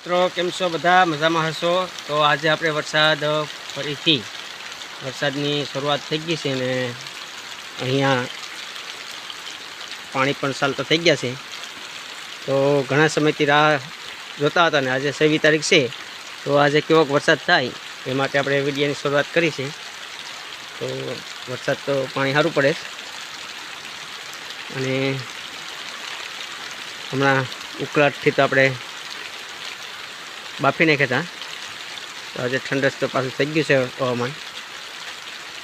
મિત્રો, કેમ છો બધા? મજામાં હશો? તો આજે આપણે વરસાદ ફરીથી વરસાદની શરૂઆત થઈ ગઈ છે ને અહીંયા પાણી પણ ચાલતા થઈ ગયા છે. તો ઘણા સમયથી રાહ જોતા હતા ને આજે છવ્વીસ તારીખ છે. તો આજે કેવોક વરસાદ થાય એ માટે આપણે વિડીયોની શરૂઆત કરી છે. તો વરસાદ તો પાણી સારું પડે અને હમણાં ઉકળાટથી તો આપણે બાફી નાખ્યા હતા તો આજે ઠંડસ તો પાછું થઈ ગયું છે હવામાન.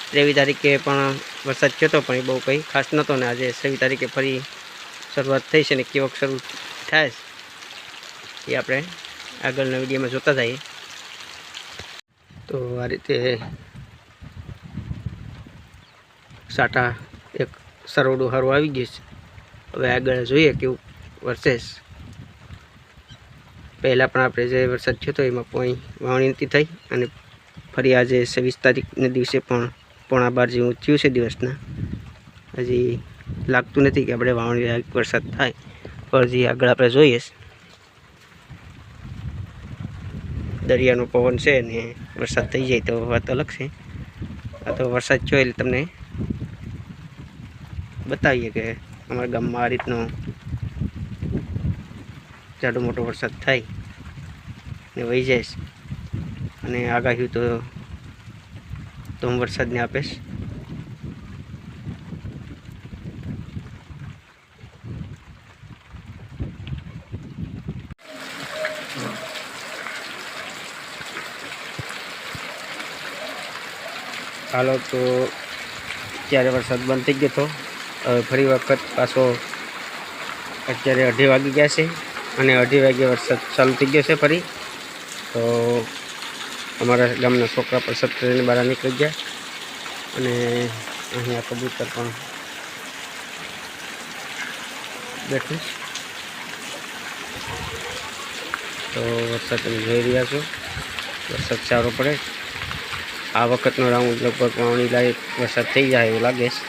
ત્રેવીસ તારીખે પણ વરસાદ થયો હતો પણ એ બહુ કંઈ ખાસ નહોતો ને આજે છવ્વીસ તારીખે ફરી શરૂઆત થઈ છે ને કેવોક શરૂ થાય એ આપણે આગળના વિડીયોમાં જોતા જઈએ. તો આ રીતે સાટા એક સરવડું સારું આવી ગયું છે. હવે આગળ જોઈએ કેવું વરસે છે. પહેલાં પણ આપણે જે વરસાદ થયો હતો, એમાં પોઈ વાવણી નથી થઈ અને ફરી આજે છવ્વીસ તારીખને દિવસે પણ પોણા બાર જેવું થયું છે દિવસના. હજી લાગતું નથી કે આપણે વાવણી વરસાદ થાય, પણ હજી આગળ આપણે જોઈએ. દરિયાનો પવન છે અને વરસાદ થઈ જાય તો વાત અલગ છે. આ તો વરસાદ થયો એટલે તમને બતાવીએ કે અમારા ગામમાં આ રીતનો જાડો મોટો વરસાદ થાય. ને વહી જઈશ અને આગાહી તો ધૂમ વરસાદને આપીશ હાલો, તો અત્યારે વરસાદ બંધ થઈ ગયો હતો હવે ફરી વખત પાછો અત્યારે અઢી વાગી ગયા છે. અને અઢી વાગે વરસાદ ચાલુ થઈ ગયો છે ફરી. તો અમારા ગામના છોકરા પણ સત્તરીને બહાર નીકળી ગયા અને અહીંયા કબૂતર પણ બેઠું તો વરસાદ તમે જોઈ રહ્યા છો. વરસાદ સારો પડે. આ વખતનો રાઉન્ડ લગભગ વાવણી લાયક વરસાદ થઈ જાય એવું લાગે છે.